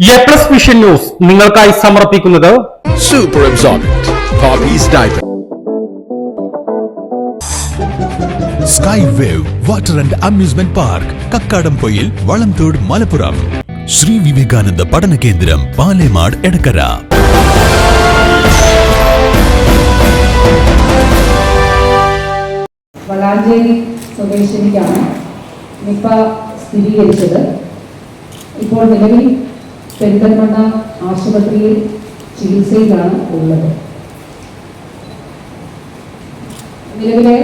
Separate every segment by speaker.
Speaker 1: A plus vision news നിങ്ങൾക്കായി സമർപ്പിക്കുന്നത്
Speaker 2: super absorbent.
Speaker 3: Sky wave water and amusement park Kakkadampoyil Valamthode Malappuram Shri Vivekananda പഠന കേന്ദ്രം പാലേമാട് എടക്കര
Speaker 4: വളാഞ്ചേരി സ്വദേശിനിക്കാണ് Nipah സ്ഥിരീകരിച്ചത്. ഇപ്പോൾ നിലവിൽ പെരിന്തൽമണ്ണ ആശുപത്രിയിൽ ചികിത്സയിലാണ് ഉള്ളത്. നിലവിലെ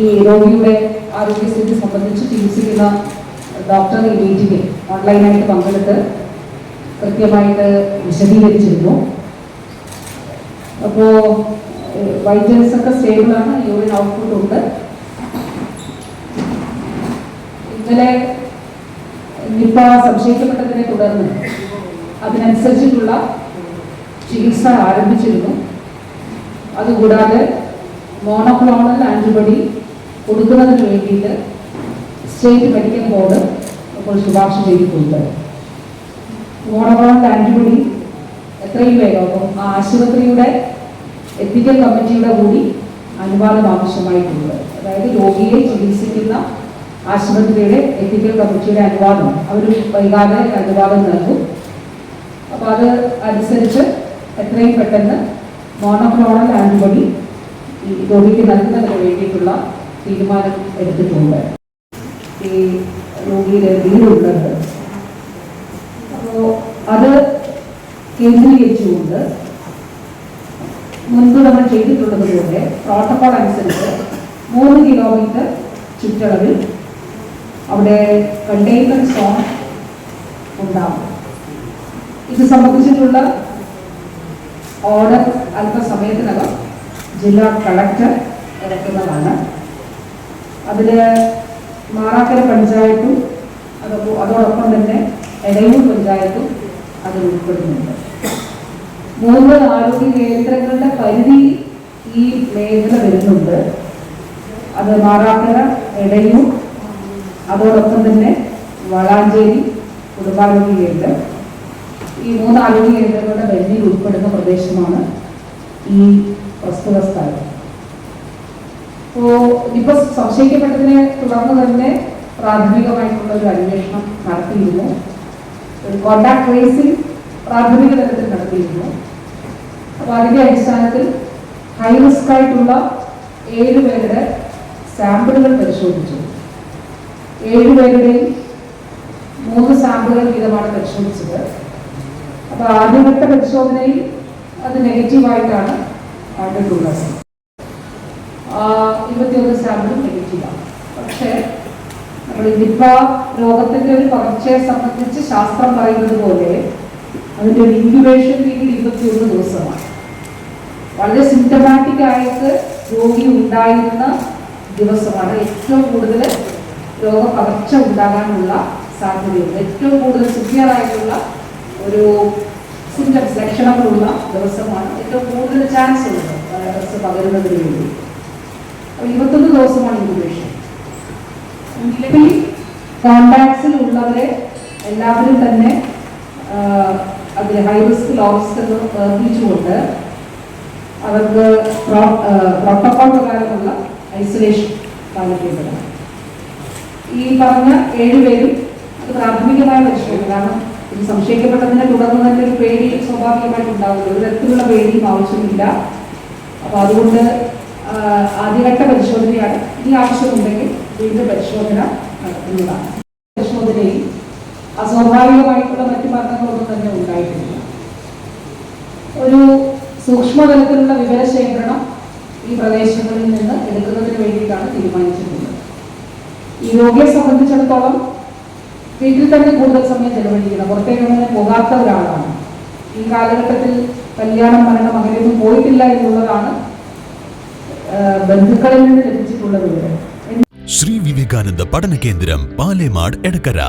Speaker 4: ഈ രോഗിയുടെ ആരോഗ്യസ്ഥിതി സംബന്ധിച്ച് ചികിത്സിക്കുന്ന ഡോക്ടർ ഈ മീറ്റിംഗിൽ ഓൺലൈനായിട്ട് പങ്കെടുത്ത് കൃത്യമായിട്ട് വിശദീകരിച്ചിരുന്നു. അപ്പോൾ വൈറ്റൽസ് ഒക്കെ സ്റ്റേബിളാണ് യൂറിൻ ഔട്ട്പുട്ട് ഉണ്ട്. ഇന്നലെ നിപ്പ സംശയിക്കപ്പെട്ടതിനെ തുടർന്ന് അതിനനുസരിച്ചിട്ടുള്ള ചികിത്സ ആരംഭിച്ചിരുന്നു. അതുകൂടാതെ മോണോക്ലോണൽ ആന്റിബോഡി കൊടുക്കുന്നതിന് വേണ്ടിയിട്ട് സ്റ്റേറ്റ് മെഡിക്കൽ ബോർഡ് ഇപ്പോൾ ശുപാർശ ചെയ്തിട്ടുണ്ട്. മോണോക്ലോണൽ ആന്റിബോഡി എത്രയും വേഗം ആശുപത്രിയുടെ എത്തിക്കൽ കമ്മിറ്റിയുടെ കൂടി അനുവാദം ആവശ്യമായിട്ടുണ്ട്. അതായത് രോഗിയെ ചികിത്സിക്കുന്ന ആശുപത്രിയുടെ എത്തിക്കൽ കമ്മിറ്റിയുടെ അനുവാദം അവർ വൈകാതെ അനുവാദം നൽകും. അപ്പോൾ അത് അനുസരിച്ച് എത്രയും പെട്ടെന്ന് മോണോക്ലോണൽ ആന്റിബോഡി ഈ രോഗിക്ക് നൽകുന്നതിന് വേണ്ടിയിട്ടുള്ള തീരുമാനം എടുത്തിട്ടുണ്ട്. ഈ രോഗിയുടെ വീടുള്ളത്. അപ്പോൾ അത് കേന്ദ്രീകരിച്ചുകൊണ്ട് മുൻപ് നമ്മൾ ചെയ്തിട്ടുള്ളതുപോലെ പ്രോട്ടോകോൾ അനുസരിച്ച് മൂന്ന് കിലോമീറ്റർ ചുറ്റളവിൽ അവിടെ കണ്ടെയ്ൻമെന്റ് സോൺ ഉണ്ടാവും. ഇത് സംബന്ധിച്ചിട്ടുള്ള ഓർഡർ അല്പസമയത്തിനകം ജില്ലാ കളക്ടർ ഇറക്കുന്നതാണ്. അതിൽ മാറാക്കര പഞ്ചായത്തും അതോ അതോടൊപ്പം തന്നെ എടയൂർ പഞ്ചായത്തും അതിൽ ഉൾപ്പെടുന്നുണ്ട്. മൂന്ന് ആരോഗ്യ കേന്ദ്രങ്ങളുടെ പരിധി ഈ മേഖല വരുന്നുണ്ട്. അത് മാറാക്കര എടയൂർ അതോടൊപ്പം തന്നെ വളാഞ്ചേരി കുടുംബാരോഗ്യ കേന്ദ്രം. ഈ മൂന്ന് ആരോഗ്യ കേന്ദ്രങ്ങളുടെ പരിധിയിൽ ഉൾപ്പെടുന്ന പ്രദേശമാണ് ഈ പ്രസ്തുത സ്ഥലം. അപ്പോൾ ഇപ്പൊ സംശയിക്കപ്പെട്ടതിനെ തുടർന്ന് തന്നെ പ്രാഥമികമായിട്ടുള്ള ഒരു അന്വേഷണം നടത്തിയിരുന്നു. ഒരു കോണ്ടാക്ട് ട്രേസിംഗ് പ്രാഥമിക തലത്തിൽ നടത്തിയിരുന്നു. അപ്പോൾ അതിന്റെ അടിസ്ഥാനത്തിൽ ഹൈ റിസ്ക് ആയിട്ടുള്ള ഏഴ് പേരുടെ സാമ്പിളുകൾ പരിശോധിച്ചു. ഏഴ് പേരുടെയും മൂന്ന് സാമ്പിളുകൾ വീതമാണ് പരിശോധിച്ചത്. അപ്പോൾ ആദ്യഘട്ട പരിശോധനയിൽ അത് നെഗറ്റീവായിട്ടാണ് കണ്ടിട്ടുള്ളത് ഇരുപത്തിയൊന്ന് സാമ്പിളും നെഗറ്റീവാണ്. പക്ഷേ നമ്മൾ നിപ്പ രോഗത്തിന്റെ ഒരു പകർച്ചയെ സംബന്ധിച്ച് ശാസ്ത്രം പറയുന്നത് പോലെ അതിന്റെ ഒരു ഇൻക്യുബേഷൻ പീരീഡ് ഇരുപത്തിയൊന്ന് ദിവസമാണ്. വളരെ സിംറ്റമാറ്റിക് ആയിട്ട് രോഗി ഉണ്ടായിരുന്ന ദിവസമാണ് ഏറ്റവും കൂടുതൽ രോഗപകർച്ച ഉണ്ടാകാനുള്ള സാധ്യതയുണ്ട്. ഏറ്റവും കൂടുതൽ സിവിയർ ഒരു സിംറ്റംസ് ലക്ഷണങ്ങളുള്ള ദിവസമാണ് ഏറ്റവും കൂടുതൽ ചാൻസ് ഉള്ളത് വൈറസ് പകരുന്നതിന് വേണ്ടി. ഇരുപത്തൊന്ന് ദിവസമാണ് ഇൻക്യുബേഷൻ നിലവിൽ കോണ്ടാക്ട്സിൽ ഉള്ളവരെ എല്ലാവരും തന്നെ അതിൽ ഹൈ റിസ്ക് ലോ റിസ്ക് എന്ന് വേർതിരിച്ചുകൊണ്ട് അവർക്ക് പ്രോട്ടോകോൾ പ്രകാരമുള്ള ഐസൊലേഷൻ പാലിക്കേണ്ടതാണ്. ഈ പറഞ്ഞ ഏഴുപേരും അത് പ്രാഥമികമായ പരിശോധന കാരണം ഇത് സംശയിക്കപ്പെട്ടതിനെ തുടർന്ന് തന്നെ ഒരു പേടി സ്വാഭാവികമായിട്ട് ഉണ്ടാകുന്നത് ഒരു തരത്തിലുള്ള പേടിയും ആവശ്യമില്ല. അപ്പൊ അതുകൊണ്ട് ആദ്യഘട്ട പരിശോധനയാണ്. ഈ ആവശ്യമുണ്ടെങ്കിൽ വീണ്ടും പരിശോധന നടത്തുന്നതാണ്. പരിശോധനയിൽ അസ്വാഭാവികമായിട്ടുള്ള മറ്റു മരണങ്ങളൊന്നും തന്നെ ഉണ്ടായിട്ടില്ല. ഒരു സൂക്ഷ്മതലത്തിലുള്ള വിവരശേഖരണം ഈ പ്രദേശങ്ങളിൽ നിന്ന് എടുക്കുന്നതിന് വേണ്ടിയിട്ടാണ് തീരുമാനിച്ചിട്ടുള്ളത്. ഈ രോഗിയെ സംബന്ധിച്ചിടത്തോളം വീട്ടിൽ തന്നെ കൂടുതൽ സമയം ചെലവഴിക്കണം. പുറത്തേക്കൊന്നും പോകാത്ത ഒരാളാണ്. ഈ കാലഘട്ടത്തിൽ കല്യാണം മരണം അങ്ങനെയൊന്നും പോയിട്ടില്ല എന്നുള്ളതാണ് ബന്ധുക്കളിൽ നിന്ന് ലഭിച്ചിട്ടുള്ള വിവരം.
Speaker 3: ശ്രീ വിവേകാനന്ദ പഠന കേന്ദ്രം പാലേമാട് എടക്കര.